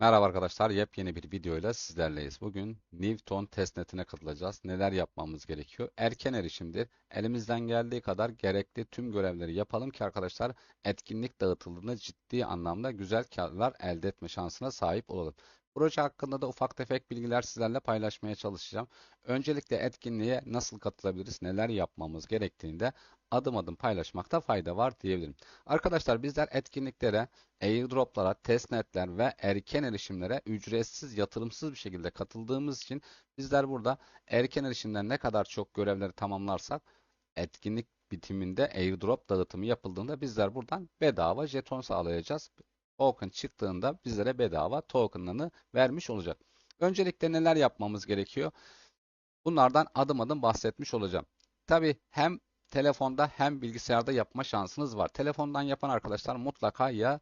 Merhaba arkadaşlar, yepyeni bir videoyla sizlerleyiz. Bugün Newton testnetine katılacağız. Neler yapmamız gerekiyor? Erken erişimdir. Elimizden geldiği kadar gerekli tüm görevleri yapalım ki arkadaşlar etkinlik dağıtıldığında ciddi anlamda güzel karlar elde etme şansına sahip olalım. Proje hakkında da ufak tefek bilgiler sizlerle paylaşmaya çalışacağım. Öncelikle etkinliğe nasıl katılabiliriz, neler yapmamız gerektiğini de adım adım paylaşmakta fayda var diyebilirim. Arkadaşlar bizler etkinliklere, airdroplara, testnetler ve erken erişimlere ücretsiz, yatırımsız bir şekilde katıldığımız için bizler burada erken erişimden ne kadar çok görevleri tamamlarsak etkinlik bitiminde airdrop dağıtımı yapıldığında bizler buradan bedava jeton sağlayacağız. Token çıktığında bizlere bedava tokenlarını vermiş olacak. Öncelikle neler yapmamız gerekiyor? Bunlardan adım adım bahsetmiş olacağım. Tabi hem telefonda hem bilgisayarda yapma şansınız var. Telefondan yapan arkadaşlar mutlaka ya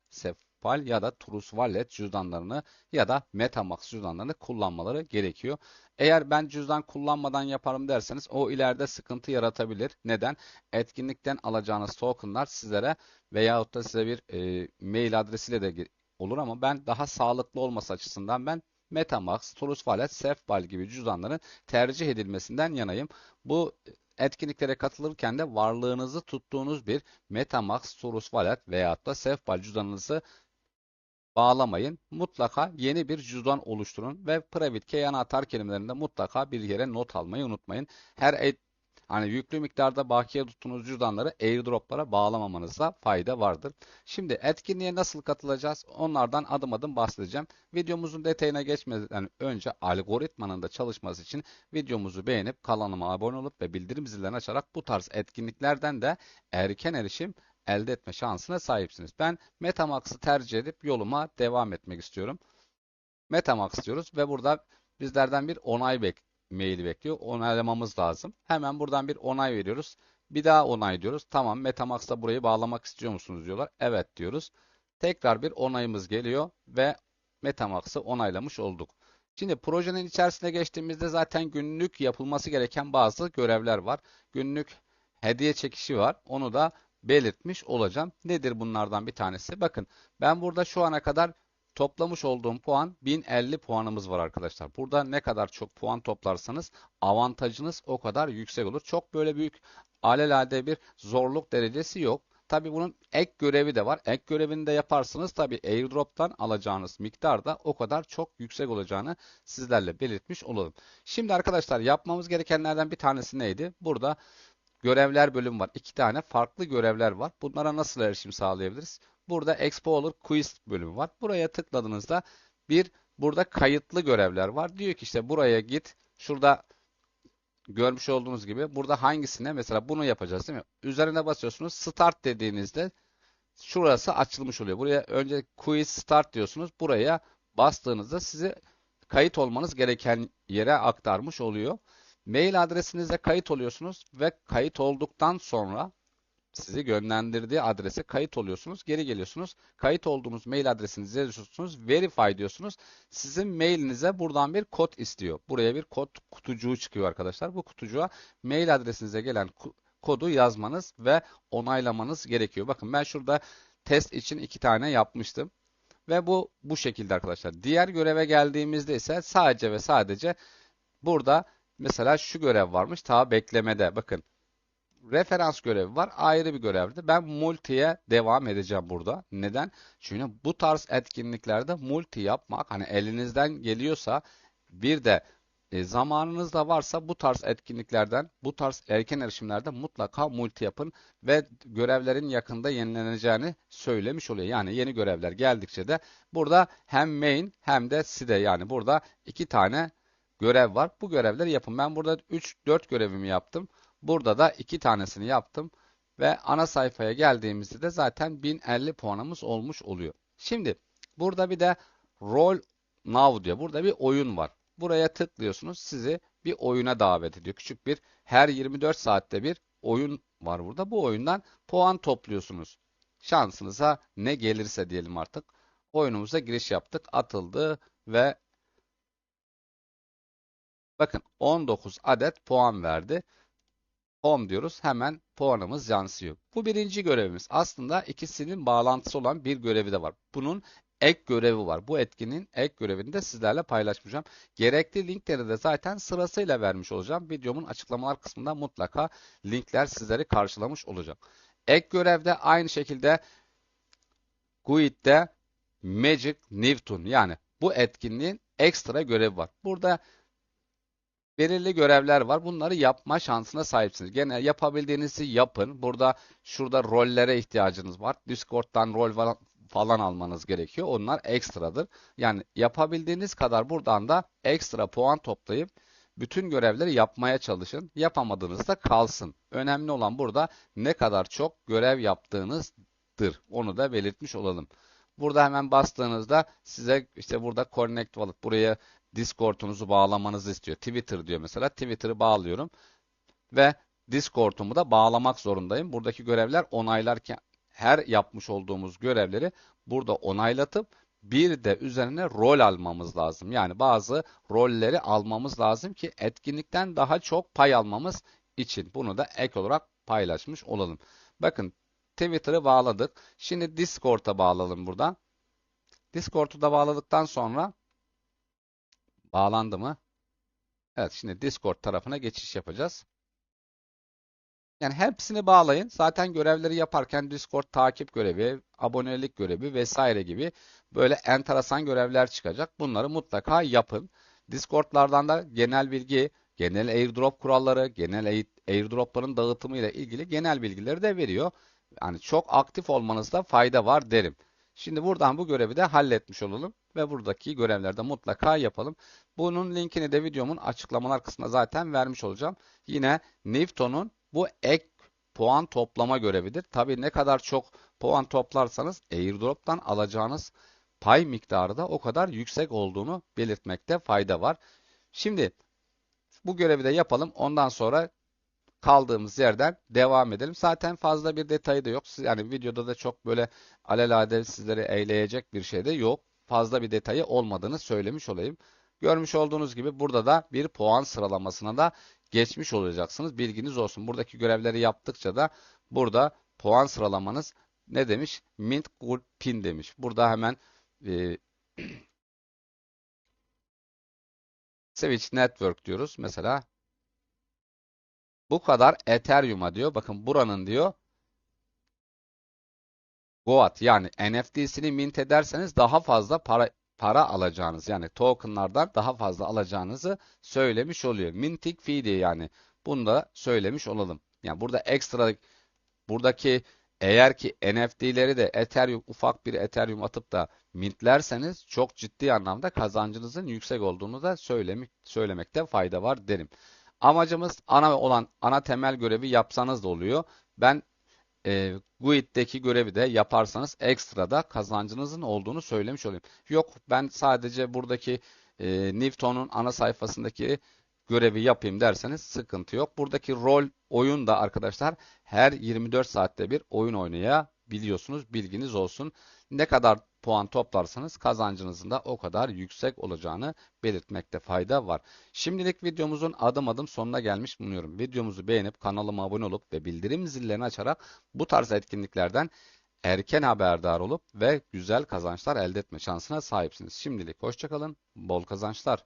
Sefal ya da Trust Wallet cüzdanlarını ya da MetaMask cüzdanlarını kullanmaları gerekiyor. Eğer ben cüzdan kullanmadan yaparım derseniz o ileride sıkıntı yaratabilir. Neden? Etkinlikten alacağınız tokenlar sizlere veyahut da size bir e, mail adresiyle de olur ama ben daha sağlıklı olması açısından ben MetaMask, Trust Wallet, Sefbal gibi cüzdanların tercih edilmesinden yanayım. Bu etkinliklere katılırken de varlığınızı tuttuğunuz bir MetaMask, Trust Wallet veyahut da Sefbal cüzdanınızı bağlamayın. Mutlaka yeni bir cüzdan oluşturun ve private key anahtar kelimelerinde mutlaka bir yere not almayı unutmayın. Her e Hani yüklü miktarda bakiye tuttuğunuz cüzdanları airdroplara bağlamamanızda fayda vardır. Şimdi etkinliğe nasıl katılacağız? Onlardan adım adım bahsedeceğim. Videomuzun detayına geçmeden önce algoritmanın da çalışması için videomuzu beğenip kanalıma abone olup ve bildirim zillerini açarak bu tarz etkinliklerden de erken erişim elde etme şansına sahipsiniz. Ben Metamask'ı tercih edip yoluma devam etmek istiyorum. Metamask diyoruz ve burada bizlerden bir onay bek maili bekliyor. Onaylamamız lazım. Hemen buradan bir onay veriyoruz. Bir daha onay diyoruz. Tamam Metamask'ta burayı bağlamak istiyor musunuz diyorlar. Evet diyoruz. Tekrar bir onayımız geliyor ve Metamask'ı onaylamış olduk. Şimdi projenin içerisine geçtiğimizde zaten günlük yapılması gereken bazı görevler var. Günlük hediye çekişi var. Onu da belirtmiş olacağım. Nedir bunlardan bir tanesi? Bakın ben burada şu ana kadar toplamış olduğum puan 1050 puanımız var arkadaşlar. Burada ne kadar çok puan toplarsanız avantajınız o kadar yüksek olur. Çok böyle büyük alelade bir zorluk derecesi yok. Tabi bunun ek görevi de var. Ek görevini de yaparsanız tabi airdrop'tan alacağınız miktar da o kadar çok yüksek olacağını sizlerle belirtmiş olalım. Şimdi arkadaşlar yapmamız gerekenlerden bir tanesi neydi? Burada görevler bölümü var. İki tane farklı görevler var. Bunlara nasıl erişim sağlayabiliriz? Burada Explorer Quiz bölümü var. Buraya tıkladığınızda bir burada kayıtlı görevler var. Diyor ki işte buraya git. Şurada görmüş olduğunuz gibi burada hangisine mesela bunu yapacağız değil mi? Üzerine basıyorsunuz. Start dediğinizde şurası açılmış oluyor. Buraya önce quiz start diyorsunuz. Buraya bastığınızda sizi kayıt olmanız gereken yere aktarmış oluyor. Mail adresinize kayıt oluyorsunuz ve kayıt olduktan sonra sizi yönlendirdiği adrese kayıt oluyorsunuz. Geri geliyorsunuz. Kayıt olduğunuz mail adresinizi yazıyorsunuz. Verify diyorsunuz. Sizin mailinize buradan bir kod istiyor. Buraya bir kod kutucuğu çıkıyor arkadaşlar. Bu kutucuğa mail adresinize gelen kodu yazmanız ve onaylamanız gerekiyor. Bakın ben şurada test için iki tane yapmıştım. Ve bu bu şekilde arkadaşlar. Diğer göreve geldiğimizde ise sadece ve sadece burada mesela şu görev varmış. Ta beklemede. Bakın referans görevi var. Ayrı bir görevdi. Ben multiye devam edeceğim burada. Neden? Çünkü bu tarz etkinliklerde multi yapmak hani elinizden geliyorsa bir de e, zamanınız da varsa bu tarz etkinliklerden, bu tarz erken erişimlerde mutlaka multi yapın ve görevlerin yakında yenileneceğini söylemiş oluyor. Yani yeni görevler geldikçe de burada hem main hem de side yani burada iki tane görev var. Bu görevleri yapın. Ben burada 3-4 görevimi yaptım. Burada da iki tanesini yaptım. Ve ana sayfaya geldiğimizde de zaten 1050 puanımız olmuş oluyor. Şimdi burada bir de Roll Now diyor. Burada bir oyun var. Buraya tıklıyorsunuz. Sizi bir oyuna davet ediyor. Küçük bir her 24 saatte bir oyun var burada. Bu oyundan puan topluyorsunuz. Şansınıza ne gelirse diyelim artık. Oyunumuza giriş yaptık. Atıldı ve bakın 19 adet puan verdi. home diyoruz. Hemen puanımız yansıyor. Bu birinci görevimiz. Aslında ikisinin bağlantısı olan bir görevi de var. Bunun ek görevi var. Bu etkinin ek görevini de sizlerle paylaşmayacağım. Gerekli linkleri de zaten sırasıyla vermiş olacağım. Videomun açıklamalar kısmında mutlaka linkler sizleri karşılamış olacak. Ek görevde aynı şekilde GUID'de Magic Newton yani bu etkinliğin ekstra görevi var. Burada belirli görevler var. Bunları yapma şansına sahipsiniz. Gene yapabildiğinizi yapın. Burada şurada rollere ihtiyacınız var. Discord'dan rol falan, falan almanız gerekiyor. Onlar ekstradır. Yani yapabildiğiniz kadar buradan da ekstra puan toplayıp bütün görevleri yapmaya çalışın. Yapamadığınızda kalsın. Önemli olan burada ne kadar çok görev yaptığınızdır. Onu da belirtmiş olalım. Burada hemen bastığınızda size işte burada Connect Wallet buraya Discord'unuzu bağlamanızı istiyor. Twitter diyor mesela. Twitter'ı bağlıyorum ve Discord'umu da bağlamak zorundayım. Buradaki görevler onaylarken her yapmış olduğumuz görevleri burada onaylatıp bir de üzerine rol almamız lazım. Yani bazı rolleri almamız lazım ki etkinlikten daha çok pay almamız için. Bunu da ek olarak paylaşmış olalım. Bakın Twitter'ı bağladık. Şimdi Discord'a bağlayalım buradan. Discord'u da bağladıktan sonra bağlandı mı? Evet şimdi Discord tarafına geçiş yapacağız. Yani hepsini bağlayın. Zaten görevleri yaparken Discord takip görevi, abonelik görevi vesaire gibi böyle enteresan görevler çıkacak. Bunları mutlaka yapın. Discord'lardan da genel bilgi, genel airdrop kuralları, genel airdropların dağıtımı ile ilgili genel bilgileri de veriyor. Yani çok aktif olmanızda fayda var derim. Şimdi buradan bu görevi de halletmiş olalım ve buradaki görevlerde mutlaka yapalım. Bunun linkini de videomun açıklamalar kısmına zaten vermiş olacağım. Yine Newton'un bu ek puan toplama görevidir. Tabii ne kadar çok puan toplarsanız airdrop'tan alacağınız pay miktarı da o kadar yüksek olduğunu belirtmekte fayda var. Şimdi bu görevi de yapalım. Ondan sonra kaldığımız yerden devam edelim. Zaten fazla bir detayı da yok. Yani videoda da çok böyle alelade sizleri eğleyecek bir şey de yok. Fazla bir detayı olmadığını söylemiş olayım. Görmüş olduğunuz gibi burada da bir puan sıralamasına da geçmiş olacaksınız. Bilginiz olsun. Buradaki görevleri yaptıkça da burada puan sıralamanız ne demiş? Mint Gold Pin demiş. Burada hemen e, Switch Network diyoruz. Mesela bu kadar Ethereum'a diyor. Bakın buranın diyor Goat yani NFT'sini mint ederseniz daha fazla para para alacağınız yani tokenlardan daha fazla alacağınızı söylemiş oluyor. Minting fee diye yani bunu da söylemiş olalım. Yani burada ekstra buradaki eğer ki NFT'leri de Ethereum ufak bir Ethereum atıp da mintlerseniz çok ciddi anlamda kazancınızın yüksek olduğunu da söylemek, söylemekte fayda var derim. Amacımız ana olan ana temel görevi yapsanız da oluyor. Ben e, GUID'deki görevi de yaparsanız ekstra da kazancınızın olduğunu söylemiş olayım. Yok ben sadece buradaki e, Newton'un ana sayfasındaki görevi yapayım derseniz sıkıntı yok. Buradaki rol oyun da arkadaşlar her 24 saatte bir oyun oynayabiliyorsunuz. Bilginiz olsun. Ne kadar puan toplarsanız kazancınızın da o kadar yüksek olacağını belirtmekte fayda var. Şimdilik videomuzun adım adım sonuna gelmiş bulunuyorum. Videomuzu beğenip kanalıma abone olup ve bildirim zillerini açarak bu tarz etkinliklerden erken haberdar olup ve güzel kazançlar elde etme şansına sahipsiniz. Şimdilik hoşçakalın, bol kazançlar.